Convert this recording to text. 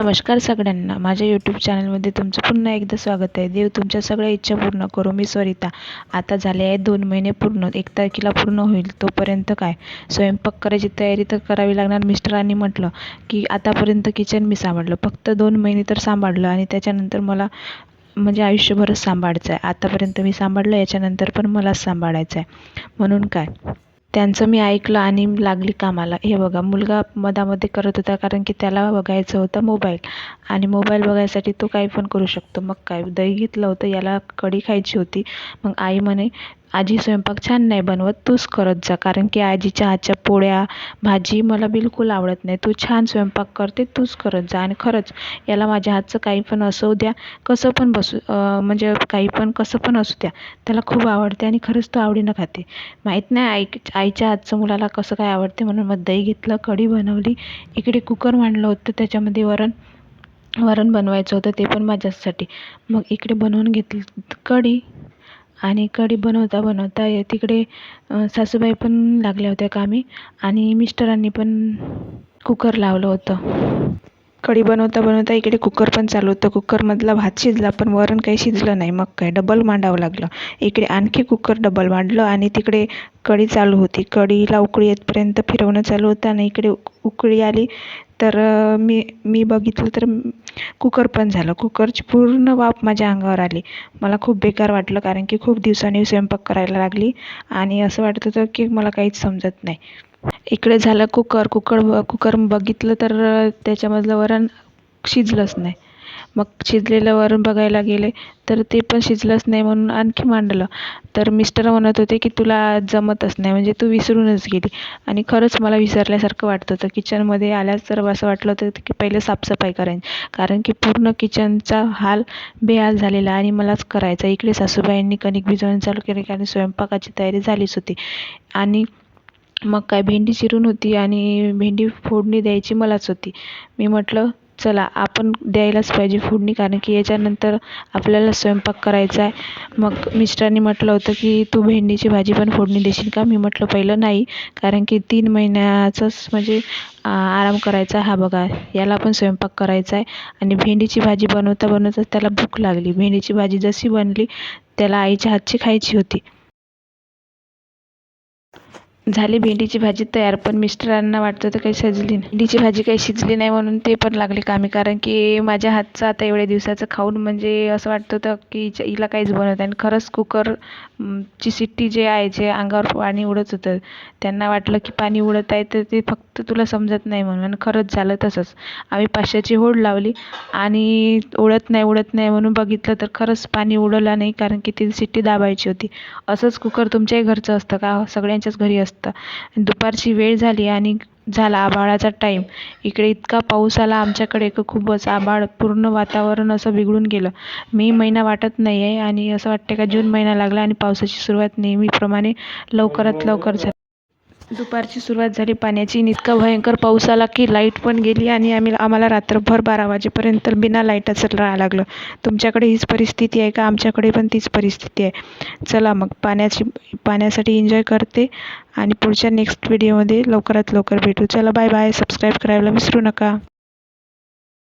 नमस्कार सगळ्यांना. माझ्या यूट्यूब चॅनलमध्ये तुमचं पुन्हा एकदा स्वागत आहे. देव तुमच्या सगळ्या इच्छा पूर्ण करो. मी सरिता आता झाले आहे दोन महिने पूर्ण. एक तारखेला पूर्ण होईल. तोपर्यंत काय? स्वयंपाक करायची तयारी तर करावी लागणार मिस्टरांनी म्हटलं की आतापर्यंत किचन मी सांभाळलं. फक्त दोन महिने तर सांभाळलं आणि त्याच्यानंतर मला म्हणजे आयुष्यभरच सांभाळायचं आहे. आतापर्यंत मी सांभाळलं याच्यानंतर पण मलाच सांभाळायचं आहे. म्हणून काय? त्यांचं मी ऐकलं आणि लागली कामाला. हे बघा मुलगा मधामध्ये करत होता कारण की त्याला बघायचं होतं मोबाईल. आणि मोबाईल बघायसाठी तो काही पण करू शकतो. मग काय दही घेतलं होतं याला कढी खायची होती. मग आई म्हणे आजी स्वयंपाक छान नाही बनवत तूच करत जा. कारण की आजीच्या हातच्या पोळ्या भाजी मला बिलकुल आवडत नाही. तू छान स्वयंपाक करते तूच करत जा. आणि खरंच याला माझ्या हातचं काही पण असू द्या कसं पण बसू म्हणजे काही पण कसं पण असू द्या त्याला खूप आवडते आणि खरंच तो आवडीनं खाते. माहीत नाही आई आईच्या हातचं मुलाला कसं काय आवडते म्हणून मग दही घेतलं कढी बनवली इकडे कुकर मांडलं होतं त्याच्यामध्ये वरण वरण बनवायचं होतं ते पण माझ्यासाठी मग इकडे बनवून घेतली कढी आणि कढी बनवता बनवता तिकडे सासूबाई पण लागल्या होत्या कामी आणि मिस्टरांनी पण कुकर लावलं होतं. कढी बनवता बनवता इकडे कुकर पण चालू होतं. कुकरमधला भात शिजला पण वरण काही शिजलं नाही. मग काय डबल मांडावं लागलं. इकडे आणखी कुकर डबल मांडलं आणि तिकडे कढी चालू होती. कढीला उकळी येतपर्यंत फिरवणं चालू होतं आणि इकडे उकळी आली. तर मी मी बघितलं तर कुकर पण झालं. कुकरची पूर्ण वाफ माझ्या अंगावर आली. मला खूप बेकार वाटलं कारण की खूप दिवसांनी स्वयंपाक करायला लागली आणि असं वाटत होतं की मला काहीच समजत नाही. इकडे झालं कुकर. कुकर कुकर बघितलं तर त्याच्यामधलं वरण शिजलंच नाही. मग शिजलेलं वरण बघायला गेले तर ते पण शिजलंच नाही म्हणून आणखी मांडलं. तर मिस्टर म्हणत होते की तुला जमतच नाही म्हणजे तू विसरूनच गेली. आणि खरंच मला विसरल्यासारखं वाटत होतं. किचनमध्ये आल्यास तर असं वाटलं होतं की पहिले साफसफाई करायची कारण की पूर्ण किचनचा हाल बेहाल झालेला आणि मलाच करायचा. इकडे सासूबाईंनी कणिक भिजवणं चालू केले कारण स्वयंपाकाची तयारी झालीच होती. आणि मग काय भेंडी चिरून होती आणि भेंडी फोडणी द्यायची मलाच होती. मी म्हटलं चला आपण द्यायलाच पाहिजे फोडणी कारण की याच्यानंतर आपल्याला स्वयंपाक करायचा आहे. मग मिस्टरांनी म्हटलं होतं की तू भेंडीची भाजी पण फोडणी देशील का? मी म्हटलं पहिलं नाही कारण की तीन महिन्याचंच म्हणजे आराम करायचा हा बघा याला पण स्वयंपाक करायचा आहे. आणि भेंडीची भाजी बनवता बनवता त्याला भूक लागली. भेंडीची भाजी जशी बनली त्याला आईच्या हातची खायची होती. झाली भेंडीची भाजी तयार पण मिस्टरांना वाटत होतं काही शिजली नाही. भेंडीची भाजी काही शिजली नाही म्हणून ते पण लागले कामी कारण की माझ्या हातचं आता एवढ्या दिवसाचं खाऊन म्हणजे असं वाटत होतं की हिला काहीच बनवत आणि खरंच कुकर ची शिट्टी जे आहे जे अंगावर पाणी उडत होतं त्यांना वाटलं की पाणी उडत आहे तर ते फक्त तुला समजत नाही म्हणून. आणि खरंच झालं तसंच. आम्ही पाचशेची होड लावली आणि उडत नाही उडत नाही म्हणून बघितलं तर खरंच पाणी उडलं नाही कारण की ती शिट्टी दाबायची होती. असंच कुकर तुमच्याही घरचं असतं का? सगळ्यांच्याच घरी असतं. दुपारची वेळ झाली आणि झाला आभाळाचा टाईम इकडे इतका पाऊस आला आमच्याकडे की खूपच आभाळ पूर्ण वातावरण असं बिघडून गेलं. मे महिना वाटत नाही आहे आणि असं वाटते का जून महिना लागला आणि पावसाची सुरुवात नेहमीप्रमाणे लवकरात लवकर झाली. दुपारची सुरुवात झाली पाण्याची. आणि इतका भयंकर पाऊस आला की लाइट पण गेली आणि आम्ही आम्हाला रात्रभर बारा वाजेपर्यंत बिना लाईटाचं राहावं लागलं. तुमच्याकडे हीच परिस्थिती आहे का? आमच्याकडे पण तीच परिस्थिती आहे. चला मग पाण्याची पाण्यासाठी एन्जॉय करते. आणि पुढच्या नेक्स्ट व्हिडिओमध्ये लवकरात लवकर भेटू. चला बाय बाय सबस्क्राईब करायला विसरू नका.